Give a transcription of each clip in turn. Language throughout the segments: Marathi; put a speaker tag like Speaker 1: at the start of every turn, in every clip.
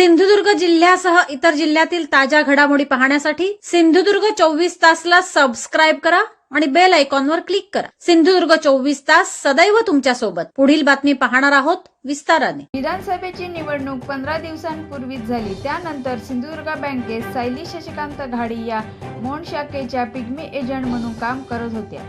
Speaker 1: सिंधुदुर्ग जिल्ह्यासह इतर जिल्ह्यातील ताज्या घडामोडी पाहण्यासाठी सिंधुदुर्ग चोवीस तासला सबस्क्राईब करा आणि बेल आयकॉनवर क्लिक करा. सिंधुदुर्ग चोवीस तास सदैव तुमच्यासोबत पुढील बातमी पाहणार आहोत विस्ताराने.
Speaker 2: विधानसभेची निवडणूक पंधरा दिवसांपूर्वीच झाली. त्यानंतर सिंधुदुर्ग बँकेत सायली शशिकांत घाडी या मोंड शाखेच्या पिग्मी एजंट म्हणून काम करत होत्या.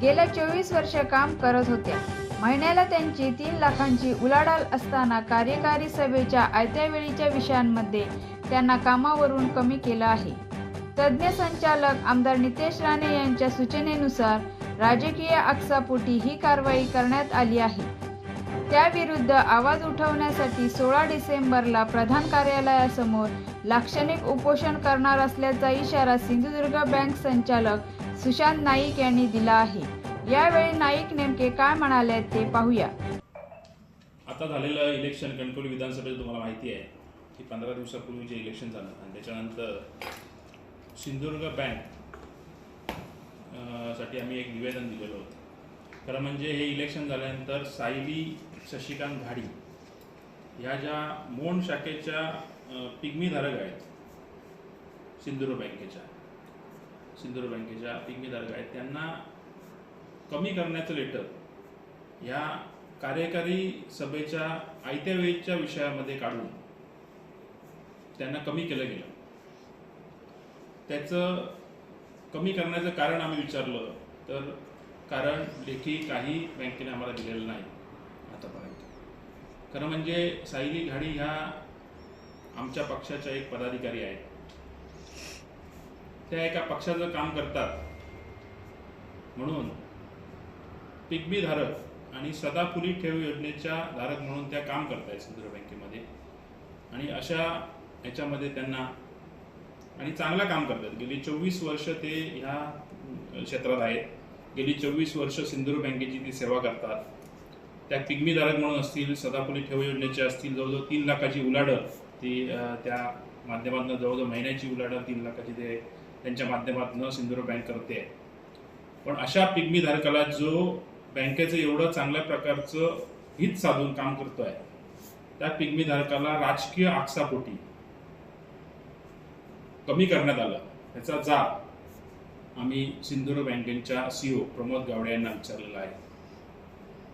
Speaker 2: गेल्या चोवीस वर्ष काम करत होत्या. महिन्याला त्यांची तीन लाखांची उलाढाल असताना कार्यकारी सभेच्या आयत्या वेळीच्या विषयांमध्ये त्यांना कामावरून कमी केलं आहे. तज्ज्ञ संचालक आमदार नितेश राणे यांच्या सूचनेनुसार राजकीय आक्षापोटी ही कारवाई करण्यात आली आहे. त्याविरुद्ध आवाज उठवण्यासाठी सोळा डिसेंबरला प्रधान कार्यालयासमोर लाक्षणिक उपोषण करणार असल्याचा इशारा सिंधुदुर्ग बँक संचालक सुशांत नाईक यांनी दिला आहे. यावेळी नाईक नेमके काय म्हणाले ते पाहूया.
Speaker 3: आता झालेलं इलेक्शन कणकवली विधानसभेचं तुम्हाला माहिती आहे की पंधरा दिवसापूर्वी जे इलेक्शन झालं आणि त्याच्यानंतर सिंधुदुर्ग बँकसाठी आम्ही एक निवेदन दिलेलं होतं. खरं म्हणजे हे इलेक्शन झाल्यानंतर सायली शशिकांत घाडी ह्या ज्या मोंड शाखेच्या पिग्मीधारक आहेत सिंधुदुर्ग बँकेच्या सिंधुदुर्ग बँकेच्या पिग्मीधारक आहेत त्यांना कमी करण्याचं लेटर ह्या कार्यकारी सभेच्या आयत्या वेळेच्या विषयामध्ये काढून त्यांना कमी केलं गेलं. त्याचं कमी करण्याचं कारण आम्ही विचारलं तर कारण लेखी काही बँकेने आम्हाला दिलेलं नाही. आतापर्यंत खरं म्हणजे सायली घाडी ह्या आमच्या पक्षाच्या एक पदाधिकारी आहेत. त्या एका पक्षाचं काम करतात. म्हणून पिग्मी धारक आणि सदाफुली ठेव योजनेच्या धारक म्हणून त्या काम करत आहेत सिंधुदुर्ग बँकेमध्ये आणि अशा याच्यामध्ये त्यांना आणि चांगलं काम करतात. गेली चोवीस वर्ष ते ह्या क्षेत्रात आहेत. गेली चोवीस वर्ष सिंधुदुर्ग बँकेची ती सेवा करतात. त्या पिग्मी धारक म्हणून असतील सदाफुली ठेव योजनेचे असतील जवळजवळ तीन लाखाची उलाढ ती त्या माध्यमातून जवळजवळ महिन्याची उलाढ तीन लाखाची ते त्यांच्या माध्यमातून सिंधुदुर्ग बँक करते. पण अशा पिग्मी धारकाला जो बँकेचं एवढं चांगल्या प्रकारचं हित साधून काम करतोय. त्या पिग्मी धारकाला राजकीय आक्षापोटी कमी करण्यात आलं. ह्याचा जाब आम्ही सिंधुदुर्ग बँकेच्या सीओ प्रमोद गावडे यांना विचारलेला आहे.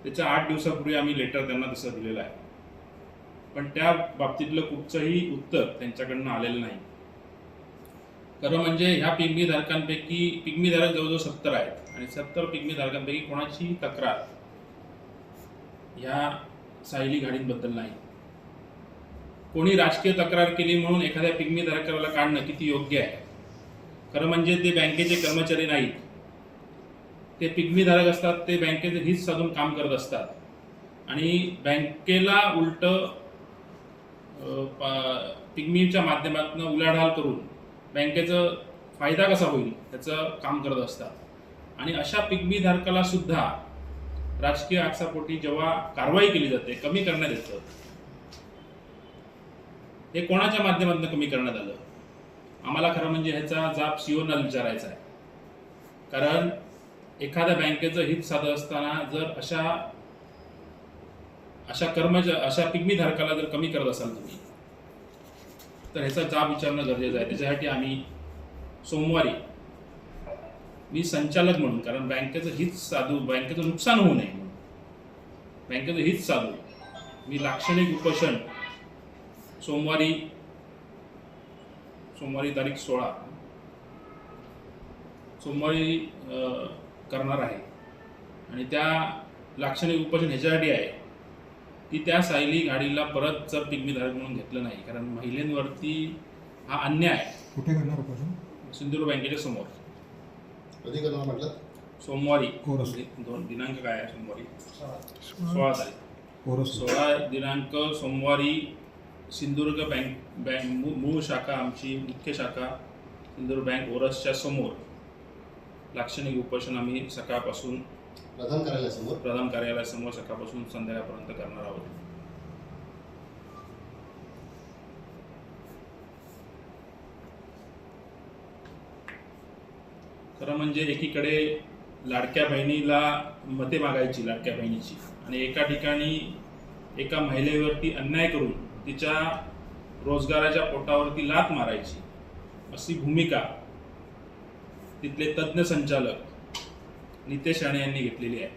Speaker 3: त्याच्या आठ दिवसापूर्वी आम्ही लेटर त्यांना तसं दिलेलं आहे. पण त्या बाबतीतलं कुठचंही उत्तर त्यांच्याकडनं आलेलं नाही. खरं म्हणजे ह्या पिग्मी धारकांपैकी पिग्मी धारक जवळजवळ सत्तर आहेत. आणि सत्तर पिग्मी धारकांपैकी कोणाची तक्रार ह्या सायली घाडींबद्दल नाही. कोणी राजकीय तक्रार केली म्हणून एखाद्या पिग्मी धारकाला काढणं किती योग्य आहे? खरं म्हणजे ते बँकेचे कर्मचारी नाहीत. ते पिग्मी धारक असतात ते बँकेचे हित साधून काम करत असतात. आणि बँकेला उलट पिग्मीच्या माध्यमातून उलाढाल करून बँकेचं फायदा कसा होईल त्याचं काम करत असतात. आणि अशा पिग्मी धारकाला सुद्धा राजकीय आक्षापोटी जेव्हा कारवाई केली जाते कमी करण्यात येतं. हे कोणाच्या माध्यमातून कमी करण्यात आलं? आम्हाला खरं म्हणजे ह्याचा जाब सीओना विचारायचा आहे. कारण एखाद्या बँकेचं हित साधत असताना जर अशा अशा कर्मच अशा पिगमी धारकाला जर कमी करत असाल तुम्ही तर ह्याचा जाब विचारणं गरजेचं आहे. त्याच्यासाठी आम्ही सोमवारी मी संचालक म्हणून कारण बँकेचं हित साधू बँकेचं नुकसान होऊ नये म्हणून बँकेचं हित साधू मी लाक्षणिक उपोषण सोमवारी सोमवारी तारीख सोळा सोमवारी करणार आहे. आणि त्या लाक्षणिक उपोषण ह्याच्यासाठी आहे. की त्या सायली गाडीला परत जर पिग्मीधारक म्हणून घेतलं नाही कारण महिलांवरती हा अन्याय
Speaker 4: कुठे करणार उपोषण
Speaker 3: सिंधुदुर्ग बँकेच्या समोर.
Speaker 5: कधी करणार म्हटलं?
Speaker 3: सोमवारी.
Speaker 4: कोरस.
Speaker 3: दोन दिनांक काय आहे सोमवारी? सोळा. तारीख. सोळा दिनांक सोमवारी सिंधुदुर्ग बँक बँक मू- मूळ शाखा आमची मुख्य शाखा सिंधुदुर्ग बँक ओरसच्या समोर. लाक्षणिक उपोषण आम्ही सकाळपासून
Speaker 5: प्रधान कार्यालयासमोर?
Speaker 3: प्रधान कार्यालयासमोर सकाळपासून संध्याकाळपर्यंत करणार आहोत. खरं म्हणजे एकीकडे लाडक्या बहिणीला मते मागायची लाडक्या बहिणीची. आणि एका ठिकाणी एका महिलेवरती अन्याय करून तिच्या रोजगाराच्या पोटावरती लात मारायची अशी भूमिका तिथले तज्ज्ञ संचालक नितेश राणे यांनी घेतलेली आहे.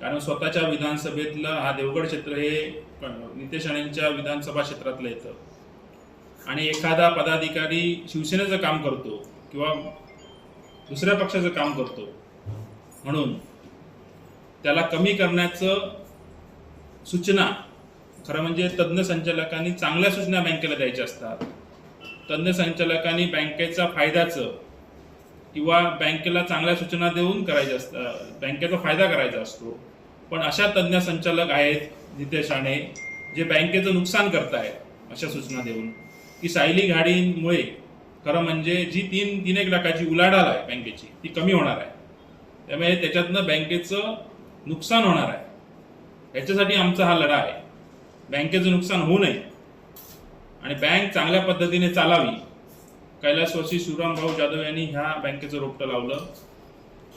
Speaker 3: कारण स्वतःच्या विधानसभेतलं हा देवगड क्षेत्र हे नितेश राणेंच्या विधानसभा क्षेत्रातलं येतं. आणि एखादा पदाधिकारी शिवसेनेचं काम करतो किंवा दुसऱ्या पक्षाचं काम करतो. म्हणून त्याला कमी करण्याचं सूचना खरं म्हणजे तज्ज्ञ संचालकांनी चांगल्या सूचना बँकेला द्यायच्या असतात. तज्ज्ञ संचालकांनी बँकेचा फायद्याचं किंवा बँकेला चांगल्या सूचना देऊन करायच्या असतात बँकेचा फायदा करायचा असतो. पण अशा तज्ज्ञ संचालक आहेत नितेश राणे जे बँकेचं नुकसान करतायत अशा सूचना देऊन. की सायली गाडीमुळे खरं म्हणजे जी तीन तीन एक लाखाची उलाढाल आहे बँकेची ती कमी होणार आहे. त्यामुळे त्याच्यातनं बँकेचं नुकसान होणार आहे. याच्यासाठी आमचा हा लढा आहे. बँकेचं नुकसान होऊ नये. आणि बँक चांगल्या पद्धतीने चालावी. कैलासवासी शिवरामभाऊ जाधव यांनी ह्या बँकेचं रोपटं लावलं.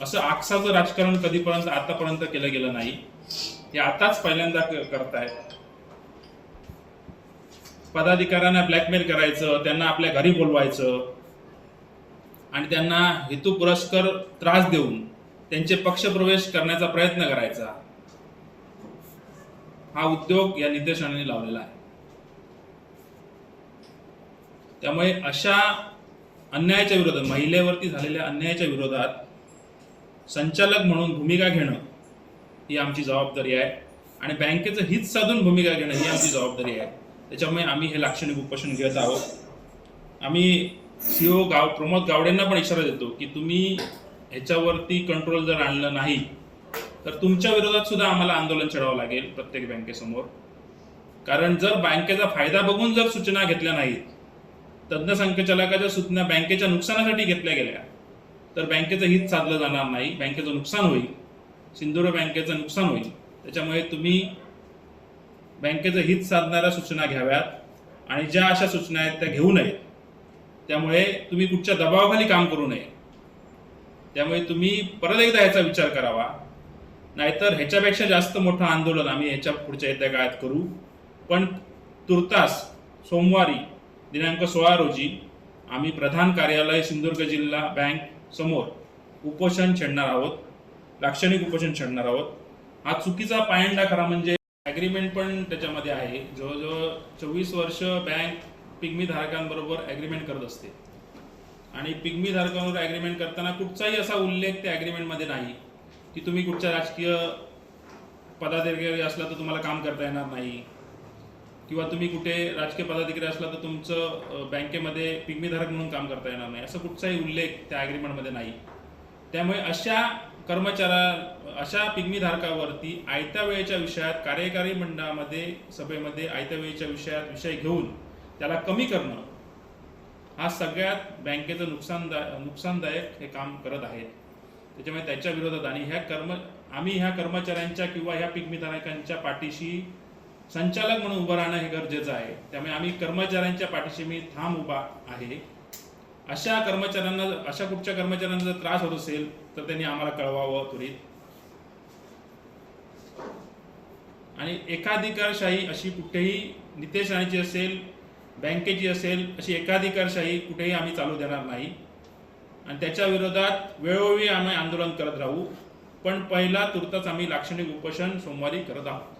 Speaker 3: असं आक्साचं राजकारण कधीपर्यंत आतापर्यंत केलं गेलं नाही. हे आताच पहिल्यांदा करतायत. पदाधिकाऱ्यांना ब्लॅकमेल करायचं त्यांना आपल्या घरी बोलवायचं आणि त्यांना हेतू पुरस्कर त्रास देऊन त्यांचे पक्षप्रवेश करण्याचा प्रयत्न करायचा. हा उद्योग या निदेशनाने लावलेला आहे. त्यामुळे अशा अन्यायाच्या विरोधात महिलेवरती झालेल्या अन्यायाच्या विरोधात संचालक म्हणून भूमिका घेणं ही आमची जबाबदारी आहे. आणि बँकेचं हित साधून भूमिका घेणं ही आमची जबाबदारी आहे. त्याच्यामुळे आम्ही हे लाक्षणिक उपोषण घेत आहोत. आम्ही सीओ गाव प्रमोद गावडेंना पण इशारा देतो की तुम्ही ह्याच्यावरती कंट्रोल जर आणलं नाही तर तुमच्या विरोधात सुद्धा आम्हाला आंदोलन छेडावं लागेल प्रत्येक बँकेसमोर. कारण जर बँकेचा फायदा बघून जर सूचना घेतल्या नाहीत तज्ज्ञ संचालकाच्या सूचना बँकेच्या नुकसानासाठी घेतल्या गेल्या. तर बँकेचं हित साधलं जाणार नाही. बँकेचं नुकसान होईल. सिंधुदुर्ग बँकेचं नुकसान होईल. त्याच्यामुळे तुम्ही बँकेचं हित साधणाऱ्या सूचना घ्याव्यात आणि ज्या अशा सूचना आहेत त्या घेऊ नयेत. त्यामुळे तुम्ही कुठच्या दबावाखाली काम करू नये. त्यामुळे तुम्ही परत एकदा ह्याचा विचार करावा. नाहीतर ह्याच्यापेक्षा जास्त मोठं आंदोलन आम्ही ह्याच्या पुढच्या येत्या काळात करू. पण तुर्तास सोमवारी दिनांक सोळा रोजी आम्ही प्रधान कार्यालय सिंधुदुर्ग जिल्हा बँक समोर उपोषण छेडणार आहोत लाक्षणिक उपोषण छेडणार आहोत. हा चुकीचा पायंडा खरा म्हणजे ॲग्रीमेंट पण त्याच्यामध्ये आहे. जवळजवळ चोवीस वर्ष बँक पिग्मी धारकांबरोबर ॲग्रीमेंट करत असते. आणि पिग्मी धारकांवर ॲग्रीमेंट करताना कुठचाही असा उल्लेख त्या ॲग्रीमेंटमध्ये नाही की तुम्ही कुठच्या राजकीय पदाधिकारी असला तर तुम्हाला काम करता येणार नाही. किंवा तुम्ही कुठे राजकीय पदाधिकारी असला तर तुमचं बँकेमध्ये पिग्मीधारक म्हणून काम करता येणार नाही. असं कुठचाही उल्लेख त्या ॲग्रीमेंटमध्ये नाही. त्यामुळे अशा कर्मचाऱ्या अशा पिग्मीधारकावरती आयत्या वेळेच्या विषयात कार्यकारी मंडळामध्ये सभेमध्ये आयत्या वेळेच्या विषयात विषय घेऊन त्याला कमी करणं हा सगळ्यात बँकेचं नुकसानदा नुकसानदायक हे काम करत आहेत त्याच्यामुळे त्याच्या विरोधात आणि ह्या कर्म आम्ही ह्या कर्मचाऱ्यांच्या किंवा ह्या पिकमीधारकांच्या पाठीशी संचालक म्हणून उभं राहणं हे गरजेचं आहे. त्यामुळे आम्ही कर्मचाऱ्यांच्या पाठीशी मी ठाम उभा आहे. अशा कर्मचाऱ्यांना अशा कुठच्या कर्मचाऱ्यांना जर त्रास होत असेल तर त्यांनी आम्हाला कळवावं त्वरित. आणि एकाधिकारशाही अशी कुठेही नितेश राणेची असेल बँकेची असेल अशी एकाधिकारशाही कुठेही आम्ही चालू देणार नाही. आणि त्याच्या विरोधात वेळोवेळी आम्ही आंदोलन करत राहू. पण पहिला तुर्ताच आम्ही लाक्षणिक उपोषण सोमवारी करत आहोत.